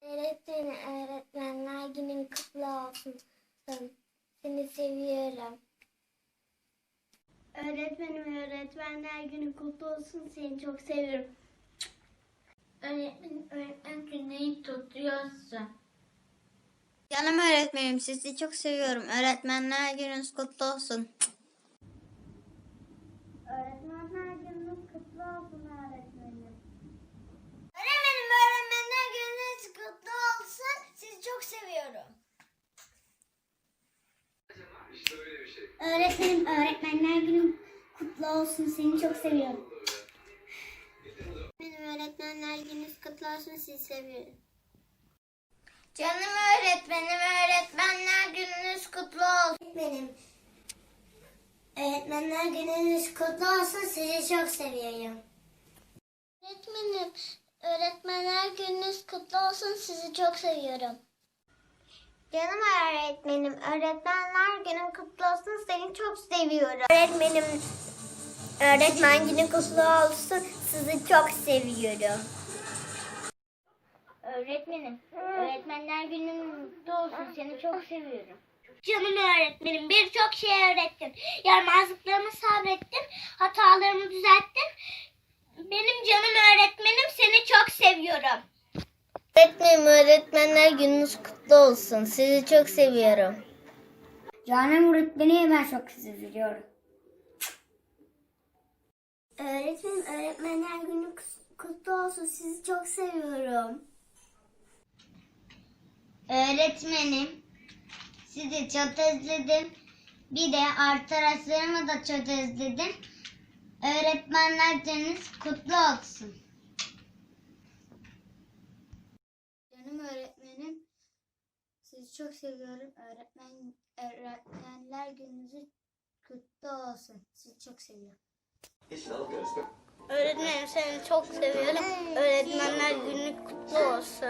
Öğretmenim, öğretmenler günün kutlu olsun. Seni seviyorum. Öğretmenim, öğretmenler günü kutlu olsun. Seni çok seviyorum. Öğretmenim, öğretmen günü tutuyorsun. Canım öğretmenim sizi çok seviyorum. Öğretmenler gününüz kutlu olsun. Öğretmenler gününüz kutlu olsun öğretmenim. Öğretmenim, öğretmenler gününüz kutlu olsun. Sizi çok seviyorum. Öğretmenim, öğretmenler günü kutlu olsun. Seni çok seviyorum. Benim öğretmenler gününüz kutlu olsun. Sizi seviyorum. Canım öğretmenim öğretmenler gününüz kutlu olsun. Öğretmenim, öğretmenler gününüz kutlu olsun. Sizi çok seviyorum. Öğretmenim, öğretmenler gününüz kutlu olsun. Sizi çok seviyorum. Canım öğretmenim öğretmenler günün kutlu olsun. Seni çok seviyorum. Öğretmenim, öğretmen günü kutlu olsun. Sizi çok seviyorum. Öğretmenim, öğretmenler günün kutlu olsun. Seni çok seviyorum. Canım öğretmenim, birçok şey öğrettin. Yaramazlıklarımı sabrettin, hatalarımı düzelttin. Benim canım öğretmenim, seni çok seviyorum. Öğretmenim öğretmenler gününüz kutlu olsun. Sizi çok seviyorum. Canım öğretmeni ben çok seviyorum. Öğretmenim, öğretmenler günü kutlu olsun. Sizi çok seviyorum. Öğretmenim sizi çok özledim. Bir de arkadaşlarımı da çok özledim. Öğretmenler gününüz kutlu olsun. Öğretmenim sizi çok seviyorum. Öğretmen öğretmenler gününüz kutlu olsun. Sizi çok seviyorum. Öğretmenim seni çok seviyorum. Öğretmenler günü kutlu olsun.